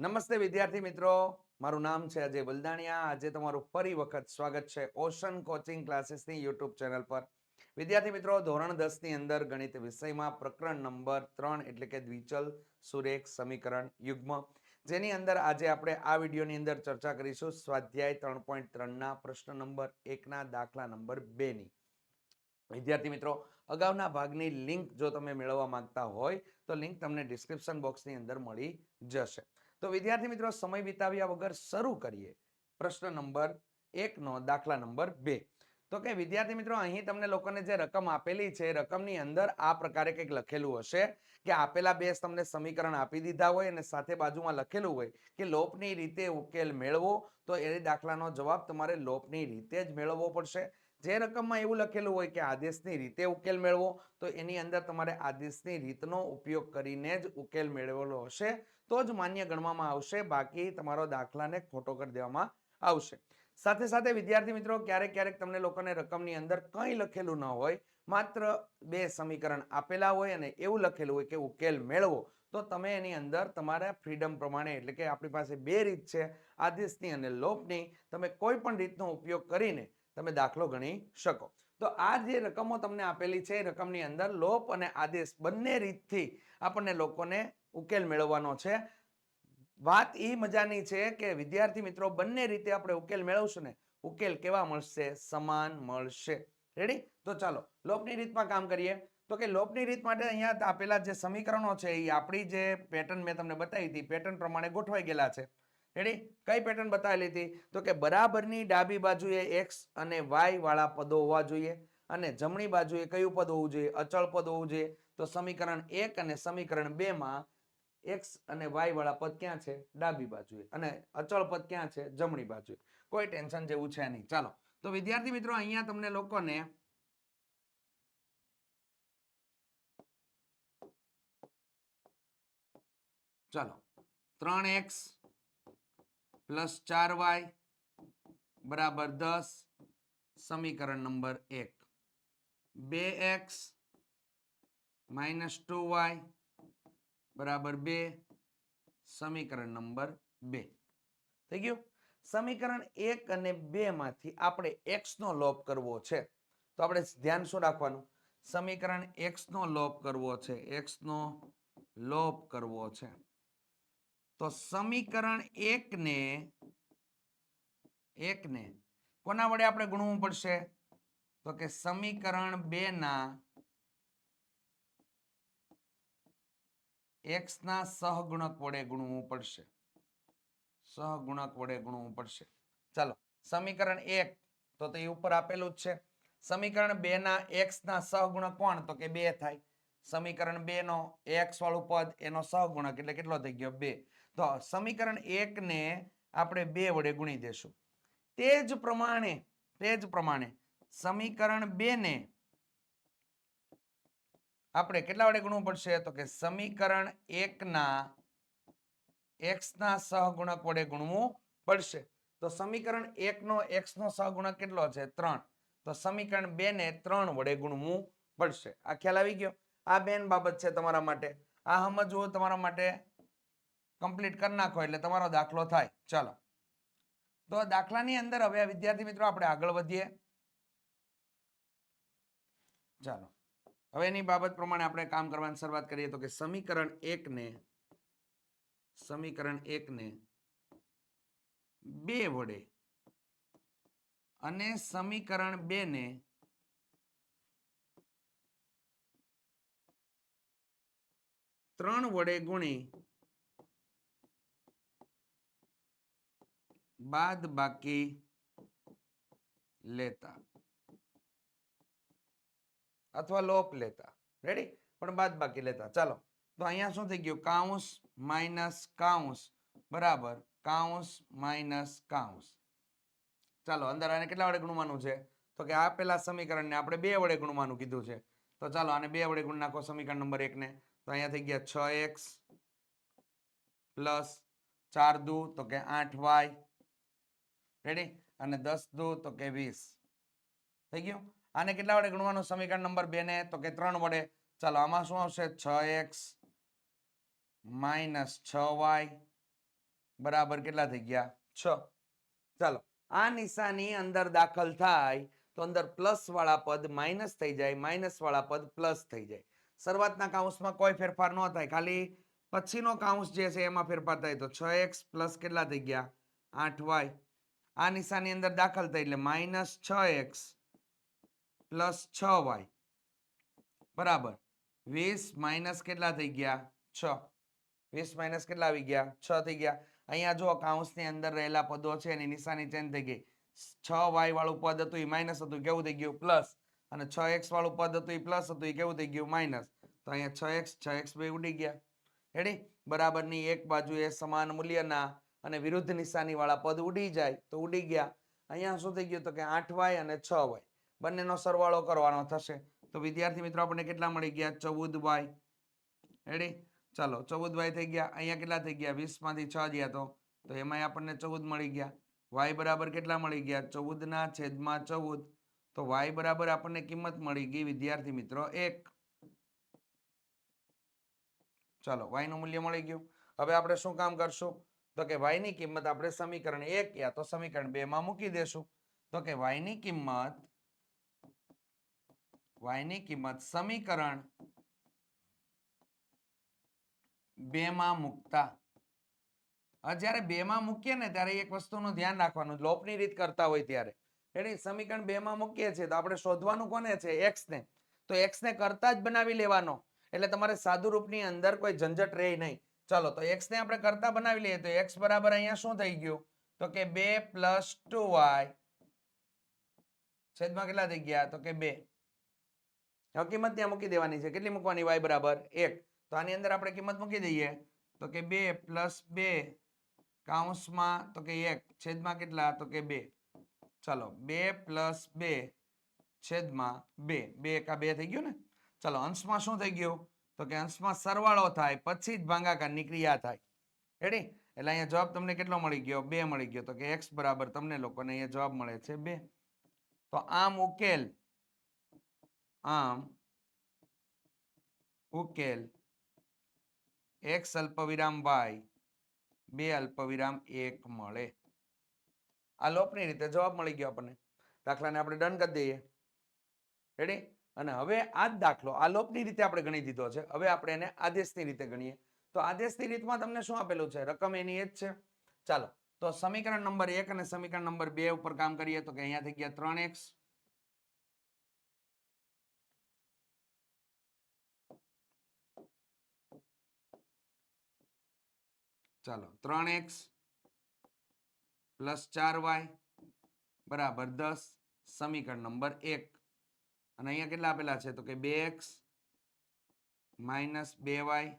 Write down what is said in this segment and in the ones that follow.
નમસ્તે વિદ્યાર્થી મિત્રો. મારું નામ છે અજય બલદાણિયા. આજે તમારું ફરી વખત સ્વાગત છે ઓશન કોચિંગ ક્લાસીસની યુટ્યુબ ચેનલ પર. વિદ્યાર્થી મિત્રો, ધોરણ દસની અંદર ગણિત વિષયમાં પ્રકરણ નંબર ત્રણ એટલે કે દ્વિચલ સુરેખ સમીકરણ યુગ્મ. જેની અંદર આજે આપણે આ વિડીયોની અંદર ચર્ચા કરીશું સ્વાધ્યાય ત્રણ પોઈન્ટ ત્રણના પ્રશ્ન નંબર એકના દાખલા નંબર બેની. વિદ્યાર્થી મિત્રો, અગાઉના ભાગની લિંક જો તમે મેળવવા માંગતા હોય તો લિંક તમને ડિસ્ક્રિપ્શન બોક્સની અંદર મળી જશે. તો વિદ્યાર્થી મિત્રો, સમય વિતાવ્યા વગર શરૂ કરીએ. પ્રશ્ન નંબર એકનો દાખલા નંબર બે. તો કે વિદ્યાર્થી મિત્રો, અહીં તમને લોકોને જે રકમ આપેલી છે, રકમની અંદર આ પ્રકારે કંઈક લખેલું હશે કે આપેલા બે તમને સમીકરણ આપી દીધા હોય અને સાથે બાજુમાં લખેલું હોય કે લોપની રીતે ઉકેલ મેળવો, તો એ દાખલાનો જવાબ તમારે લોપની રીતે જ મેળવવો પડશે. જે રકમમાં એવું લખેલું હોય કે આદેશની રીતે ઉકેલ મેળવો, તો એની અંદર તમારે આદેશની રીતનો ઉપયોગ કરીને જ ઉકેલ મેળવેલો હશે. તો જ માન્ય ગણવામાં આવશે, બાકી તમારો દાખલાને ખોટો કરી દેવામાં આવશે. સાથે સાથે વિદ્યાર્થી મિત્રો, ક્યારેક ક્યારેક તમને લોકોને રકમની અંદર કંઈ લખેલું ન હોય, માત્ર બે સમીકરણ આપેલા હોય અને એવું લખેલું હોય કે ઉકેલ મેળવો, તો તમે એની અંદર તમારા ફ્રીડમ પ્રમાણે, એટલે કે આપણી પાસે બે રીત છે, આદેશની અને લોપની, તમે કોઈ પણ રીતનો ઉપયોગ કરીને તમે દાખલો ગણી શકો. તો આ જે રકમો તમને આપેલી છે, એ રકમની અંદર લોપ અને આદેશ બંને રીતથી આપણને લોકોને ઉકેલ મેળવવાનો છે. વાત એ મજાની છે કે વિદ્યાર્થી મિત્રો, બંને રીતે આપણે ઉકેલ મેળવશું ને, ઉકેલ કેવા મળશે? સમાન મળશે. રેડી તો ચાલો, લોપની રીતમાં કામ કરીએ. તો કે લોપની રીત માટે અહીંયા આપેલા જે સમીકરણો છે એ આપણી જે પેટર્ન મેં તમને બતાવી હતી પેટર્ન પ્રમાણે ગોઠવાઈ ગયેલા છે. રેડી કઈ પેટર્ન બતાવેલી હતી? તો કે બરાબરની ડાબી બાજુએ એક્સ અને વાય વાળા પદો હોવા જોઈએ. અને જમણી બાજુએ કયું પદ હોવું જોઈએ? અચળ પદ હોવું જોઈએ. તો સમીકરણ એક અને સમીકરણ બે માં એક્સ અને વાય વાળા પદ ક્યાં છે? ડાબી બાજુએ. અને અચળ પદ ક્યાં છે? જમણી બાજુએ. કોઈ ટેન્શન જેવું છે નહીં. ચાલો. તો વિદ્યાર્થી મિત્રો, અહીંયા તમને લોકોને ચાલો. ત્રણ એક્સ પ્લસ ચાર વાય બરાબર દસ, સમીકરણ નંબર એક. બે એક્સ માઇનસ ટુ વાય બરાબર બે, સમીકરણ નંબર બે. થઈ ગયું? સમીકરણ એક અને બે માંથી આપણે એક્સ નો લોપ કરવો છે. તો આપણે ધ્યાન શું રાખવાનું? સમીકરણ એક્સ નો લોપ કરવો છે. એક્સ નો લોપ કરવો છે. તો સમીકરણ એકને એકને કોના વડે આપણે ગુણવું પડશે? તો કે સમીકરણ બે ના એક્સ ના સહગુણક વડે ગુણવું પડશે. સહગુણક વડે ગુણવું પડશે. ચાલો, સમીકરણ એક તો તે ઉપર આપેલું જ છે. સમીકરણ બે ના એક્સ ના સહગુણક કોણ? તો કે બે થાય. સમીકરણ બે નો એક્સ વાળું પદ એનો સહગુણક એટલે કેટલો થઈ ગયો? બે. તો સમીકરણ એકને આપણે બે વડે ગુણી દેશું. તે જ પ્રમાણે, તે જ પ્રમાણે સમીકરણ બે ને આપણે કેટલા વડે ગુણવું પડશે? તો કે સમીકરણ એકના, એક્સના સહગુણક વડે ગુણવું પડશે. તો સમીકરણ એકનો, એક્સનો સહગુણક કેટલો છે? ત્રણ. તો સમીકરણ બે ને ત્રણ વડે ગુણવું પડશે. આ ખ્યાલ આવી ગયો? આ બેન બાબત છે તમારા માટે. આ સમજવું તમારા માટે. કમ્પ્લીટ કરી નાખો એટલે તમારો દાખલો થાય. ચાલો. તો દાખલાની અંદર હવે વિદ્યાર્થી મિત્રો આપણે આગળ વધીએ. ચાલો. હવે એની બાબત પ્રમાણે આપણે કામ કરવાની શરૂઆત કરીએ તો કે સમીકરણ એકને સમીકરણ એકને બે વડે અને સમીકરણ બે ને ત્રણ વડે ગુણી બાદ બાકી લેતા. અથવા લોપ લેતા. રેડી પણ બાદ બાકી લેતા. ચાલો. તો અહીંયા શું થઈ ગયું? કાઉન્સ માઇનસ કાઉન્સ. બરાબર. કાઉન્સ માઇનસ કાઉન્સ. ચાલો, અંદર આને કેટલા વડે ગુણવાનું છે? તો કે આ પેલા સમીકરણને આપણે બે વડે ગુણવાનું કીધું છે. તો ચાલો, આને બે વડે ગુણ નાખો સમીકરણ નંબર એકને. તો અહીંયા થઈ ગયા છ એક્સ પ્લસ ચાર દુ. તો કે આઠ વાય રેડી અને દસ દો તો કે વીસ. થઈ ગયું? આને કેટલા વડે ગુણવાનું? સમીકરણ નંબર બે ને તો કે ત્રણ વડે. ચાલો, આમાં શું આવશે? છ એક્સ માઇનસ છ વાય બરાબર કેટલા થઈ ગયા? છ. ચાલો, આ નિશાની અંદર દાખલ થાય તો અંદર પ્લસ વાળા પદ માઇનસ થઈ જાય, માઇનસ વાળા પદ પ્લસ થઈ જાય. શરૂઆતના કાઉન્સમાં કોઈ ફેરફાર ન થાય. ખાલી પછીનો કાઉન્સ જે છે એમાં ફેરફાર થાય. તો છ એક્સ પ્લસ કેટલા થઈ ગયા? આઠ વાય. આ નિશાની અંદર દાખલ થઈ એટલે માઇનસ છ એક્સ પ્લસ છ વાય. બરાબર. વીસ માઇનસ કેટલા થઈ ગયા? છ. વીસ માઇનસ કેટલા આવી ગયા? છ થઈ ગયા. અહીંયા જો કાઉન્સની અંદર રહેલા પદો છે, એની નિશાની ચેન્જ થઈ ગઈ. છ વાય વાળું પદ હતું, એ માઇનસ હતું, કેવું થઈ ગયું? પ્લસ. અને છ એક્સ વાળું પદ હતું, એ પ્લસ હતું, એ કેવું થઈ ગયું? માઇનસ. તો અહીંયા છ એક્સ છ એક્સ બે ઉડી ગયા. રેડી બરાબરની એક બાજુ એ સમાન મૂલ્યના અને વિરુદ્ધ નિશાની વાળા પદ ઉડી જાય તો ઉડી ગયા. અહીંયા શું થઈ ગયું તો કે આઠ વાય અને છ વાય. બંનેનો સરવાળો કરવાનો થશે. તો વિદ્યાર્થી મિત્રો, આપણને કેટલા મળી ગયા? ચૌદ વાય. રેડી ચાલો, ચૌદ વાય થઈ ગયા. અહીંયા કેટલા થઈ ગયા? વીસમાંથી છ ગયા તો. તો એમાંય આપણને ચૌદ મળી ગયા. વાય બરાબર કેટલા મળી ગયા? ચૌદ ના છેદમાં ચૌદ. તો વાય બરાબર આપણને કિંમત મળી ગઈ વિદ્યાર્થી મિત્રો એક. ચાલો વાયનું મૂલ્ય મળી ગયું. હવે આપણે શું કામ કરશું? તો કે વાયની કિંમત આપણે સમીકરણ એક યા તો સમીકરણ બે માં મૂકી દેશું. તો કે વાયની કિંમત વાયની કિંમત સમીકરણ બે માં મૂકતા. જ્યારે બે માં મૂકીએ ને ત્યારે એક વસ્તુનું ધ્યાન રાખવાનું, લોપની રીત કરતા હોય ત્યારે. એટલે સમીકરણ બે માં મૂકીએ છીએ, તો આપણે શોધવાનું કોને છે? એક્સ ને. તો એક્સ ને કરતા જ બનાવી લેવાનો. એટલે તમારે સાદુ રૂપની અંદર કોઈ ઝંઝટ રહે નહીં. ચલો, તો એક્સ ને આપણે કરતા બનાવી લઈએ, તો એક્સ બરાબર અહીંયા શું થઈ ગયું? તો કે બે પ્લસ ટુ વાય છેદમાં કેટલા થઈ ગયા? તો કે બે. હવે કિંમત ત્યાં મૂકી દેવાની છે. કેટલી મૂકવાની? વાય બરાબર એક. તો આની અંદર આપણે કિંમત મૂકી દઈએ. તો કે બે પ્લસ બે કાઉન્સમાં, તો કે એક. છેદમાં કેટલા? તો કે બે. ચલો, બે પ્લસ બે છેદમાં બે. બે એકા બે થઈ ગયું ને? ચલો, અંશમાં શું થઈ ગયું? તો કે અંશમાં સરવાળો થાય, પછી જ ભાંગાકારની ક્રિયા થાય. રેડી એટલે અહીંયા જવાબ તમને કેટલો મળી ગયો? બે મળી ગયો. તો કે એક્સ બરાબર તમને લોકોને અહીંયા જવાબ મળે છે બે. તો આમ ઉકેલ આમ ઉકેલ એક્સ અલ્પવિરામ વાય બે અલ્પવિરામ એક મળે. આ લોપની રીતે જવાબ મળી ગયો આપણને. દાખલાને આપણે ડન કરી દઈએ. રેડી અને હવે આ જ દાખલો, આ લોપની રીતે આપણે ગણી દીધો છે. હવે આપણે એને આદેશની રીતે ગણીએ. તો આદેશની રીતમાં તમને શું આપેલું છે? રકમ એની એ જ છે. ચાલો, તો સમીકરણ નંબર એક અને સમીકરણ નંબર બે ઉપર કામ કરીએ તો કે અહીંયા થઈ ગયા ત્રણ એક્સ. ચાલો, ત્રણ એક્સ પ્લસ ચાર વાય બરાબર દસ, સમીકરણ નંબર એક. અને અહીંયા કેટલા આપેલા છે? તો કે બે એક્સ માઇનસ બે વાય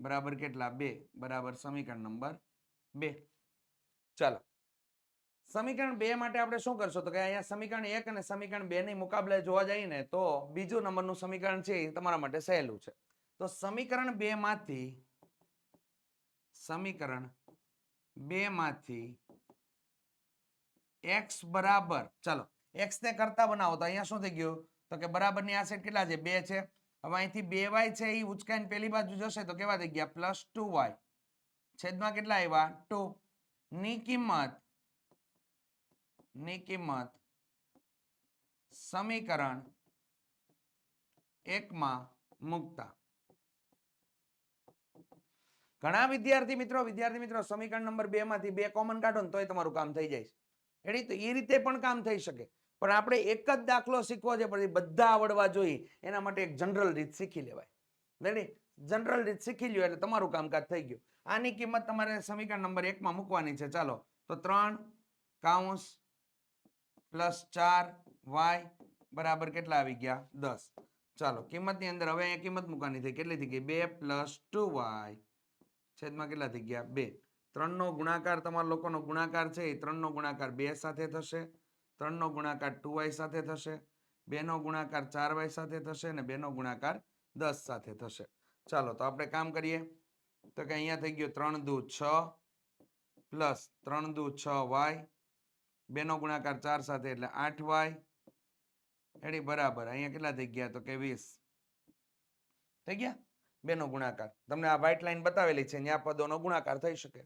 બરાબર કેટલા? બે. બરાબર સમીકરણ નંબર બે. ચાલો. સમીકરણ બે માટે આપણે શું કરશું? તો કે અહીંયા સમીકરણ એક અને સમીકરણ બે ની મુકાબલે જોવા જઈએ ને, તો બીજું નંબરનું સમીકરણ છે એ તમારા માટે સહેલું છે. તો સમીકરણ બે માંથી, સમીકરણ બે માંથી, એક્સ બરાબર, ચાલો. એક્સ ને કરતા બનાવો. તો અહીંયા શું થઈ ગયું? તો કે બરાબરની આ સાઈડ કેટલા છે? બે છે. હવે અહીંથી બે વાય છે એ ઉચકાઈને પેલી બાજુ જશે. તો કેવા થઈ ગયા? પ્લસ ટુ વાય છેદમાં કેટલા આવ્યા? ટુ ની કિંમતની કિંમત સમીકરણ એકમાં મુકતા. ઘણા વિદ્યાર્થી મિત્રો વિદ્યાર્થી મિત્રો, સમીકરણ નંબર બે માંથી બે કોમન કાઢો ને તોય તમારું કામ થઈ જાય છે. તો એ રીતે પણ કામ થઈ શકે. પણ આપણે એક જ દાખલો શીખવો છે પછી બધા આવડવા જોઈએ. એના માટે એક જનરલ રીત શીખી લેવાય. રેડી જનરલ રીત શીખી લ્યો એટલે તમારું કામકાજ થઈ ગયું. આની કિંમત તમારે સમીકરણ નંબર એકમાં મૂકવાની છે. ચાલો. તો ત્રણ કાઉન્સ પ્લસ ચાર વાય બરાબર કેટલા આવી ગયા? દસ. ચાલો. કિંમતની અંદર હવે અહીંયા કિંમત મૂકવાની થઈ કેટલી થઈ ગઈ? બે પ્લસ ટુ વાય. છેદમાં કેટલા થઈ ગયા? બે. ત્રણનો ગુણાકાર તમારા લોકોનો ગુણાકાર છે. એ ત્રણનો ગુણાકાર બે સાથે થશે. ત્રણનો ગુણાકાર ટુ વાય સાથે થશે, બેનો ગુણાકાર ચાર વાય સાથે થશે અને બેનો ગુણાકાર દસ સાથે થશે. ચાલો, તો આપણે કામ કરીએ. તો કે અહીંયા થઈ ગયું ત્રણ દુ છ પ્લસ ત્રણ દુ છ વાય બેનો ગુણાકાર ચાર સાથે એટલે આઠ વાય એડી બરાબર. અહીંયા કેટલા થઈ ગયા? તો કે વીસ. થઈ ગયા? બેનો ગુણાકાર. તમને આ વ્હાઇટ લાઈન બતાવેલી છે ત્યાં પદોનો ગુણાકાર થઈ શકે.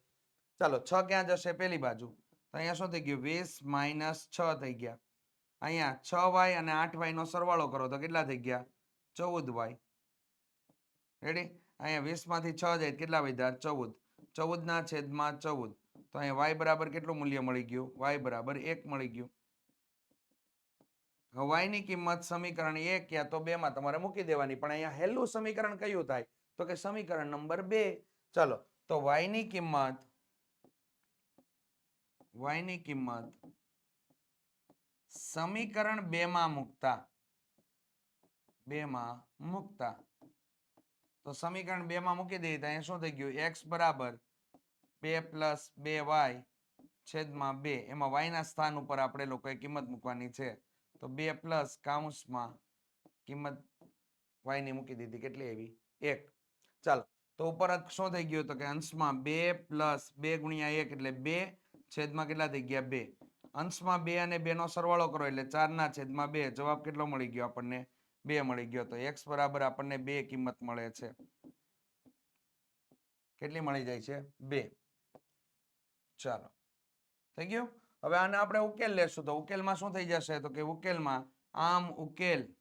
ચાલો, છ ક્યાં જશે? પેલી બાજુ. તો અહીંયા શું થઈ ગયું? વીસ માઇનસ છ થઈ ગયા. અહીંયા છ વાય અને આઠ વાય નો સરવાળો કરો તો કેટલા થઈ ગયા? ચૌદ વાય. રેડી અહીંયા વીસમાંથી છ જાય કેટલા વધ્યા? ચૌદ. ચૌદ ના છેદમાં ચૌદ. તો અહીંયા વાય બરાબર કેટલું મૂલ્ય મળી ગયું? વાય બરાબર એક મળી ગયું. વાયની કિંમત સમીકરણ એક યા તો બે માં તમારે મૂકી દેવાની. પણ અહીંયા હેલું સમીકરણ કયું થાય? તો કે સમીકરણ નંબર બે. ચલો, તો y ની કિંમત y ની કિંમત સમીકરણ બે માં મૂકતા. બે માં મૂકતા. તો સમીકરણ બે માં મૂકી દઈએ તો અહીંયા શું થઈ ગયું? એક્સ બરાબર બે પ્લસ બે વાય છેદમાં બે. એમાં વાયના સ્થાન ઉપર આપણે લોકોએ કિંમત મૂકવાની છે. તો બે પ્લસ કાઉન્સમાં કિંમત વાયની મૂકી દીધી. કેટલી આવી? એક. ચાલો. તો ઉપર શું થઈ ગયું તો કે અંશમાં બે પ્લસ બે ગુણ્યા એક એટલે બે છેદમાં કેટલા થઈ ગયા? બે. અંશમાં બે અને બેનો સરવાળો કરો એટલે ચારના છેદમાં બે. જવાબ કેટલો મળી ગયો આપણને? બે મળી ગયો. તો એક્સ બરાબર આપણને બે કિંમત મળે છે. કેટલી મળી જાય છે? બે. ચાલો. થઈ ગયું? હવે આને આપણે ઉકેલ લેશું. તો ઉકેલમાં શું થઈ જશે? તો કે ઉકેલમાં આમ ઉકેલ.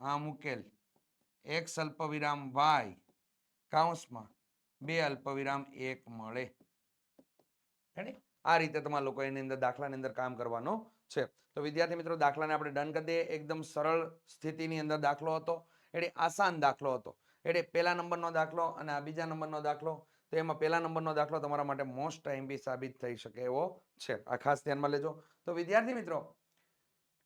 આમ ઉકેલ. એક્સ અલ્પ વિરામ વાય. કાઉન્સમાં બે અલ્પવિરામ, એક મળે? આ રીતે તમારા લોકો એની અંદર દાખલાની અંદર કામ કરવાનો છે. તો વિદ્યાર્થી મિત્રો, દાખલાને આપણે ડન કરી દઈએ. એકદમ સરળ સ્થિતિની અંદર દાખલો હતો. એટલે આસાન દાખલો હતો. એટલે પહેલા નંબરનો દાખલો અને આ બીજા નંબરનો દાખલો. તો એમાં પહેલા નંબરનો દાખલો તમારા માટે મોસ્ટ ટાઈમ બી સાબિત થઈ શકે એવો છે. આ ખાસ ધ્યાનમાં લેજો. તો વિદ્યાર્થી મિત્રો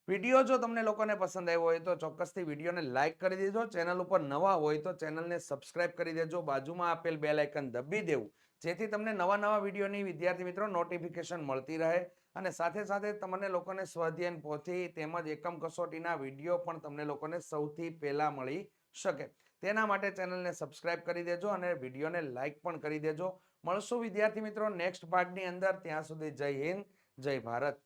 વીડિયો જો તમને લોકોને પસંદ આવ્યો હોય તો ચોક્કસથી વિડીયોને લાઇક કરી દેજો. ચેનલ ઉપર નવા હોય તો ચેનલને સબસ્ક્રાઇબ કરી દેજો. બાજુમાં આપેલ બે લાઇકન દબી દેવું, જેથી તમને નવા નવા વિડીયોની વિદ્યાર્થી મિત્રો નોટિફિકેશન મળતી રહે અને સાથે સાથે તમને લોકોને સ્વાધ્યાયન પોથી તેમજ એકમ કસોટીના વીડિયો પણ તમને લોકોને સૌથી પહેલાં મળી શકે. તેના માટે ચેનલને સબસ્ક્રાઇબ કરી દેજો અને વિડીયોને લાઇક પણ કરી દેજો. મળશું વિદ્યાર્થી મિત્રો નેક્સ્ટ પાર્ટની અંદર. ત્યાં સુધી જય હિન્દ, જય ભારત.